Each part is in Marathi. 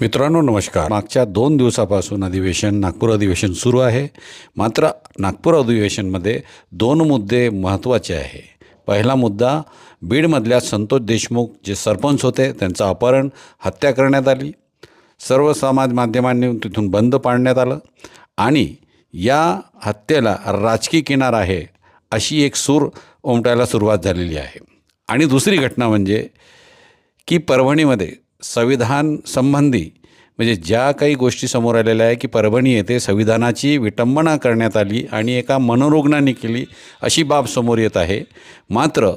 मित्रांनो नमस्कार. मागच्या दोन दिवसापासून अधिवेशन नागपूर अधिवेशन सुरू आहे. मात्र नागपूर अधिवेशनमध्ये दोन मुद्दे महत्त्वाचे आहे. पहिला मुद्दा बीडमधल्या संतोष देशमुख जे सरपंच होते त्यांचं अपहरण हत्या करण्यात आली. सर्व समाज माध्यमांनी तिथून बंद पाडण्यात आलं. आणि या हत्येला राजकीय किनार आहे अशी एक सूर उमटायला सुरुवात झालेली आहे. आणि दुसरी घटना म्हणजे की परभणीमध्ये संविधान संबंधी म्हणजे ज्या काही गोष्टी समोर आलेल्या आहे की परभणी येथे संविधानाची विटंबना करण्यात आली आणि एका मनोरुग्णाने केली अशी बाब समोर येत आहे. मात्र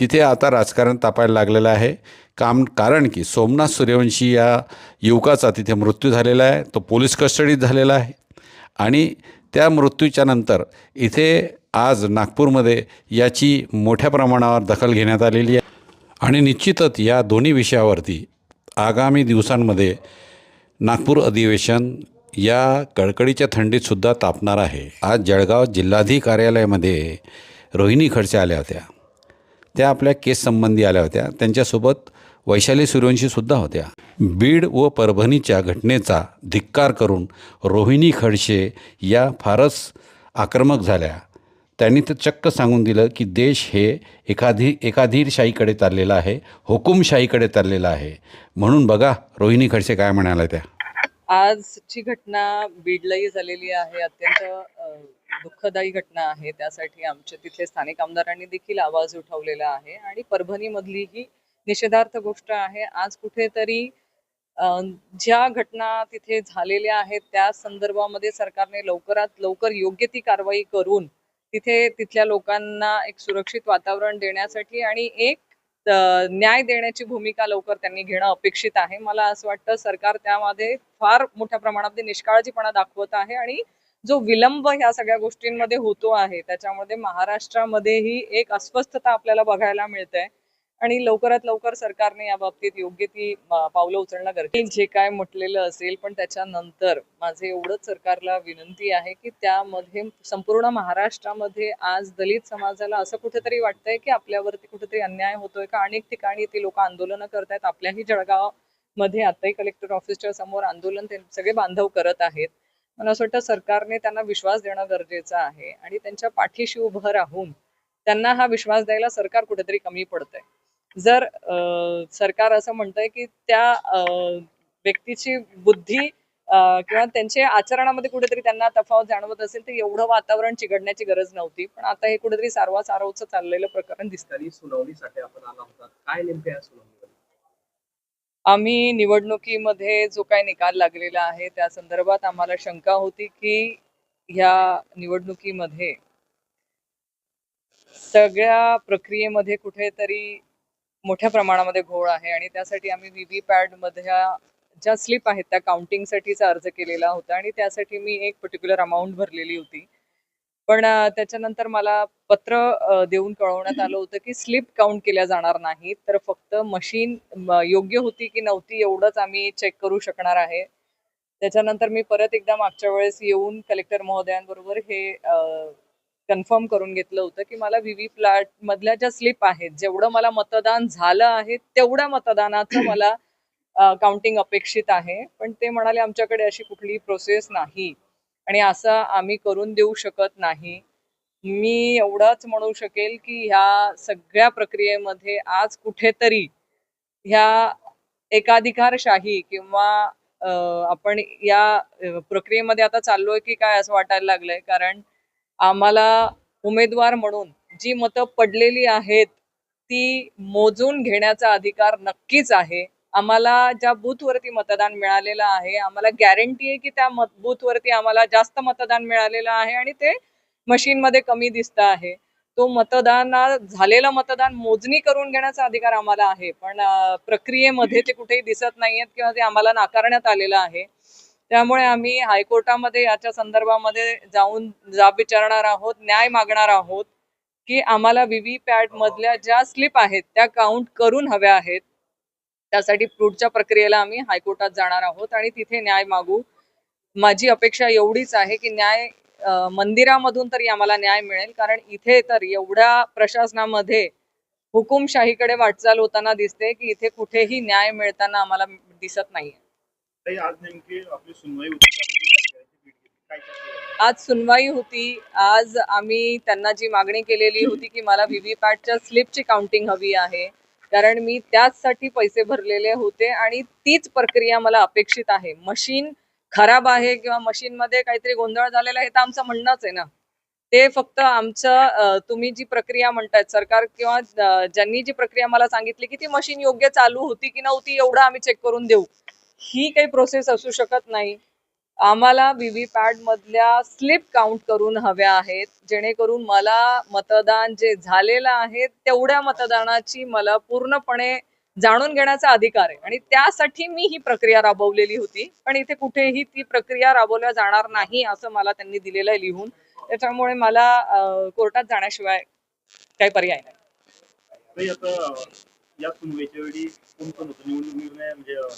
तिथे आता राजकारण तापायला लागलेलं आहे. काम कारण की सोमनाथ सूर्यवंशी या युवकाचा तिथे मृत्यू झालेला आहे तो पोलीस कस्टडीत झालेला आहे. आणि त्या मृत्यूच्या नंतर इथे आज नागपूरमध्ये याची मोठ्या प्रमाणावर दखल घेण्यात आलेली आहे. आणि निश्चितच या दोन्ही विषयावरती आगामी दिवसांमध्ये नागपूर अधिवेशन या कडकडीच्या थंडीतसुद्धा तापणार आहे. आज जळगाव जिल्हाधी कार्यालयामध्ये रोहिणी खडसे आल्या होत्या. त्या आपल्या केससंबंधी आल्या होत्या. त्यांच्यासोबत वैशाली सूर्यवंशीसुद्धा होत्या. बीड व परभणीच्या घटनेचा धिक्कार करून रोहिणी खडसे या फारच आक्रमक झाल्या. त्यांनी तर चक्क सांगून दिलं की देश हे एकाधी एकाधीरशाहीकडे चाललेला आहे हुकुमशाहीकडे चाललेला आहे. म्हणून बघा रोहिणी खडसे काय म्हणाल्या त्या. आजची घटना बीडलाही झालेली आहे अत्यंत दुःखदायी घटना आहे. त्यासाठी आमच्या तिथले स्थानिक आमदारांनी देखील आवाज उठवलेला आहे. आणि परभणीमधली ही निषेधार्थ गोष्ट आहे. आज कुठेतरी ज्या घटना तिथे झालेल्या आहेत त्या संदर्भामध्ये सरकारने लवकरात लवकर योग्य ती कारवाई करून तिथे तिथल्या लोकांना एक सुरक्षित वातावरण देण्यासाठी आणि एक न्याय देण्याची भूमिका लवकर त्यांनी घेणं अपेक्षित आहे. मला असं वाटतं सरकार त्यामध्ये फार मोठ्या प्रमाणामध्ये निष्काळजीपणा दाखवत आहे आणि जो विलंब ह्या सगळ्या गोष्टींमध्ये होतो आहे त्याच्यामध्ये महाराष्ट्रामध्येही एक अस्वस्थता आपल्याला बघायला मिळते आणि लवकरात लवकर सरकारने या बाबतीत योग्य ती पावलं उचलणं गरजेचं जे काय म्हटलेलं असेल पण त्याच्यानंतर माझे एवढंच सरकारला विनंती आहे की त्यामध्ये संपूर्ण महाराष्ट्रामध्ये आज दलित समाजाला असं कुठेतरी वाटतंय की आपल्यावरती कुठेतरी अन्याय होतोय का? अनेक ठिकाणी ती लोक आंदोलनं करतायत. आपल्याही जळगावमध्ये आताही कलेक्टर ऑफिसच्या समोर आंदोलन ते सगळे बांधव करत आहेत. मला असं वाटतं सरकारने त्यांना विश्वास देणं गरजेचं आहे आणि त्यांच्या पाठीशी उभं राहून त्यांना हा विश्वास द्यायला सरकार कुठेतरी कमी पडतंय. जर सरकार असं म्हणतंय की त्या व्यक्तीची बुद्धी किंवा त्यांच्या आचरणामध्ये कुठेतरी त्यांना तफावत जाणवत असेल तर एवढं वातावरण चिघडण्याची गरज नव्हती. पण आता हे कुठेतरी सारवा सारवचं चाललेलं प्रकरण दिसतं सुनावणीसाठी आपण आला होता. काय नेमके आम्ही निवडणुकीमध्ये जो काही निकाल लागलेला आहे त्या संदर्भात आम्हाला शंका होती की ह्या निवडणुकीमध्ये सगळ्या प्रक्रियेमध्ये कुठेतरी मोठ्या प्रमाणामध्ये घोळ आहे आणि त्यासाठी आम्ही व्ही पॅड मधल्या ज्या स्लिप आहेत त्या काउंटिंगसाठीचा अर्ज केलेला होता आणि त्यासाठी मी एक पर्टिक्युलर अमाऊंट भरलेली होती. पण त्याच्यानंतर मला पत्र देऊन कळवण्यात आलं होतं की स्लिप काउंट केल्या जाणार नाही तर फक्त मशीन योग्य होती की नव्हती एवढंच आम्ही चेक करू शकणार आहे. त्याच्यानंतर मी परत एकदा मागच्या वेळेस येऊन कलेक्टर महोदयांबरोबर हे कन्फर्म करून घेतलं होतं की मला व्हीव्ही प्लॅट मधल्या ज्या स्लिप आहेत जेवढं मला मतदान झालं आहे तेवढ्या मतदानाचं मला काउंटिंग अपेक्षित आहे. पण ते म्हणाले आमच्याकडे अशी कुठली प्रोसेस नाही आणि असं आम्ही करून देऊ शकत नाही. मी एवढंच म्हणू शकेल की ह्या सगळ्या प्रक्रियेमध्ये आज कुठेतरी ह्या एकाधिकारशाही किंवा आपण या प्रक्रियेमध्ये आता चाललोय की काय असं वाटायला लागलंय. कारण आम्हाला उमेदवार म्हणून जी मतं पडलेली आहेत ती मोजून घेण्याचा अधिकार नक्कीच आहे. आम्हाला ज्या बूथवरती मतदान मिळालेलं आहे आम्हाला गॅरंटी आहे की त्या मत बूथवरती आम्हाला जास्त मतदान मिळालेलं आहे आणि ते मशीनमध्ये कमी दिसत आहे. तो मतदान झालेलं मतदान मोजणी करून घेण्याचा अधिकार आम्हाला आहे. पण प्रक्रियेमध्ये ते कुठेही दिसत नाहीयेत किंवा ते आम्हाला नाकारण्यात आलेलं आहे. त्यामुळे आम्ही हायकोर्टामध्ये याच्या संदर्भामध्ये जाऊन जाब विचारणार आहोत न्याय मागणार आहोत की आम्हाला व्ही पॅट मधल्या ज्या स्लिप आहेत त्या काउंट करून हव्या आहेत. त्यासाठी पुढच्या प्रक्रियेला आम्ही हायकोर्टात जाणार आहोत आणि तिथे न्याय मागू. माझी अपेक्षा एवढीच आहे की न्याय मंदिरामधून तरी आम्हाला न्याय मिळेल कारण इथे तर एवढ्या प्रशासनामध्ये हुकुमशाहीकडे वाटचाल होताना दिसते की इथे कुठेही न्याय मिळताना आम्हाला दिसत नाहीये. आज नेमकी आपली सुनवाई होती आज सुनवाई होती. आज आम्ही त्यांना जी मागणी केलेली होती की मला व्हीव्हीपॅटच्या स्लिपची काउंटिंग हवी आहे कारण मी त्याचसाठी पैसे भरलेले होते आणि तीच प्रक्रिया मला अपेक्षित आहे. मशीन खराब आहे किंवा मशीनमध्ये काहीतरी गोंधळ झालेला आहे हे तर आमचं म्हणणंच आहे ना. ते फक्त आमचं तुम्ही जी प्रक्रिया म्हणतायत सरकार किंवा ज्यांनी जी प्रक्रिया मला सांगितली की ती मशीन योग्य चालू होती की नव्हती एवढं आम्ही चेक करून देऊ. ही काही प्रोसेस असू शकत नाही. आम्हाला व्हीव्हीपॅट मधल्या स्लिप काउंट करून हव्या आहेत. जेणेकरून मला मतदान जे झालेलं आहे तेवढ्या मतदानाची मला पूर्णपणे जाणून घेण्याचा अधिकार आहे. आणि त्यासाठी मी ही प्रक्रिया राबवलेली होती. पण इथे कुठेही ती प्रक्रिया राबवल्या जाणार नाही असं मला त्यांनी दिलेलं आहे लिहून. त्याच्यामुळे मला कोर्टात जाण्याशिवाय काही पर्याय नाही. या वेळी होतं? निवडणूक निर्णय म्हणजे अं,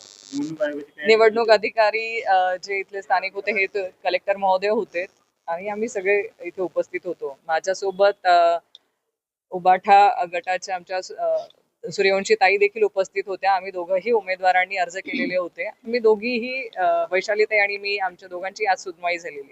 निवडणूक काय निवडणूक अधिकारी अ, जे इथले स्थानिक होते हे त- कलेक्टर महोदय होते. आणि आम्ही सगळे इथे उपस्थित होतो. माझ्यासोबत अ, उबाठा गटाच्या आमच्या अ, सूर्यवंशी ताई देखील उपस्थित होत्या. आम्ही दोघंही उमेदवारांनी अर्ज केलेले होते. आम्ही दोघीही अ, वैशालीताई आणि मी आमच्या दोघांची आज सुनवाई झालेली